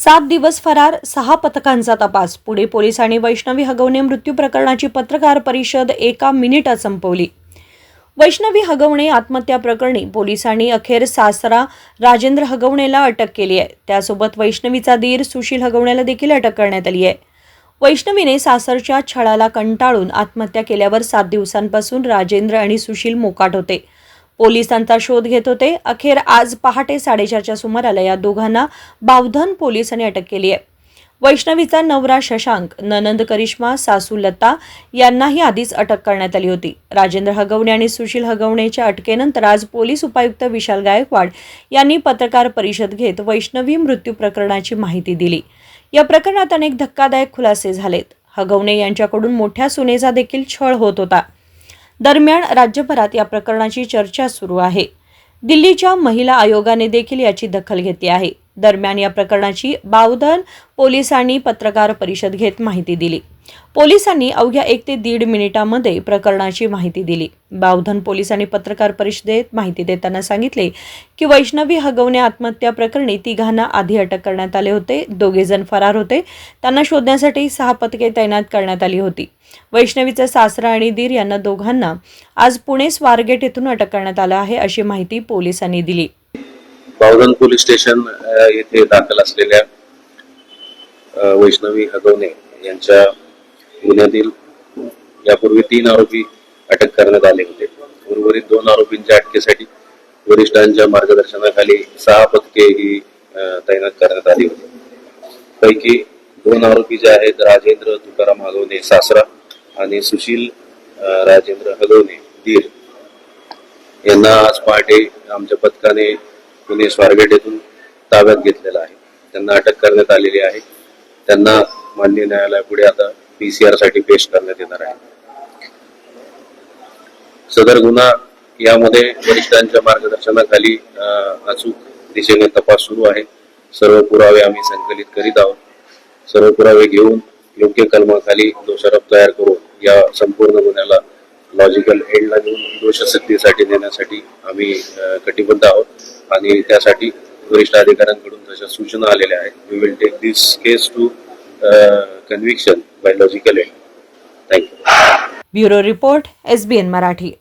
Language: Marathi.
सात दिवस फरार सहा पथकांचा तपास. पुणे पोलिसांनी वैष्णवी हगवणे मृत्यू प्रकरणाची पत्रकार परिषद एका मिनिटात संपवली. वैष्णवी हगवणे आत्महत्या प्रकरणी पोलिसांनी अखेर सासरा राजेंद्र हगवणेला अटक केली आहे. त्यासोबत वैष्णवीचा दीर सुशील हगवणेला देखील अटक करण्यात आली आहे. वैष्णवीने सासरच्या छळाला कंटाळून आत्महत्या केल्यावर सात दिवसांपासून राजेंद्र आणि सुशील मोकाट होते. पोलिसांचा शोध घेत होते. अखेर आज पहाटे साडेचारच्या सुमाराला या दोघांना बावधन पोलिसांनी अटक केली आहे. वैष्णवीचा नवरा शशांक ननंद करिश्मा सासू लता यांनाही आधीच अटक करण्यात आली होती. राजेंद्र हगवणे आणि सुशील हगवणेच्या अटकेनंतर आज पोलीस उपायुक्त विशाल गायकवाड यांनी पत्रकार परिषद घेत वैष्णवी मृत्यू प्रकरणाची माहिती दिली. या प्रकरणात अनेक धक्कादायक खुलासे झालेत. हगवणे यांच्याकडून मोठ्या सुनेचा देखील छळ होत होता. दरम्यान राज्यभरात या प्रकरणाची चर्चा सुरू आहे. दिल्लीच्या महिला आयोगाने देखील याची दखल घेतली आहे. दरम्यान या प्रकरणाची बावधन पोलिसांनी पत्रकार परिषद घेत माहिती दिली. पोलिसांनी अवघ्या एक ते दीड मिनिटांमध्ये प्रकरणाची माहिती दिली. बावधन पोलिसांनी पत्रकार परिषदेत माहिती देताना सांगितले की वैष्णवी हगवणे आत्महत्या प्रकरणी तिघांना आधी अटक करण्यात आले होते. दोघे जण फरार होते. त्यांना शोधण्यासाठी सहा पथके तैनात करण्यात आली होती. वैष्णवीचा सासरा आणि दीर यांना दोघांना आज पुणे स्वारगेट येथून अटक करण्यात आलं आहे अशी माहिती पोलिसांनी दिली. बावधन पोलीस स्टेशन येथे दाखल असलेल्या वैष्णवी हगवणे यांच्या गुन्ह्यातील यापूर्वी तीन आरोपी अटक करण्यात आले होते. उर्वरित दोन आरोपींच्या अटकेसाठी वरिष्ठांच्या मार्गदर्शनाखाली सहा पथके ही तैनात करण्यात आली होती. पैकी दोन आरोपी जे आहेत राजेंद्र तुकाराम हगवणे सासरा आणि सुशील राजेंद्र हगवणे दीर. यांना आज पहाटे आमच्या पथकाने पुणे स्वारगेट येथून ताब्यात घेतलेला आहे. त्यांना अटक करण्यात आलेली आहे. त्यांना मान्य न्यायालयापुढे आता पीसीआरसाठी पेश करण्यात येणार आहे. सदर गुन्हा यामध्ये वरिष्ठांच्या मार्गदर्शनाखाली अचूक दिशेने तपास सुरू आहे. सर्व पुरावे आम्ही संकलित करीत आहोत. सर्व पुरावे घेऊन योग्य कलमाखाली दोषारोप तयार करून या संपूर्ण गुन्ह्याला लॉजिकल एंडला घेऊन दोषसिद्धीसाठी नेण्यासाठी आम्ही कटिबद्ध आहोत. आणि त्यासाठी वरिष्ठ अधिकाऱ्यांकडून तशा सूचना आलेल्या आहेत. We will take this case to conviction biological and thank you bureau report SBN Marathi.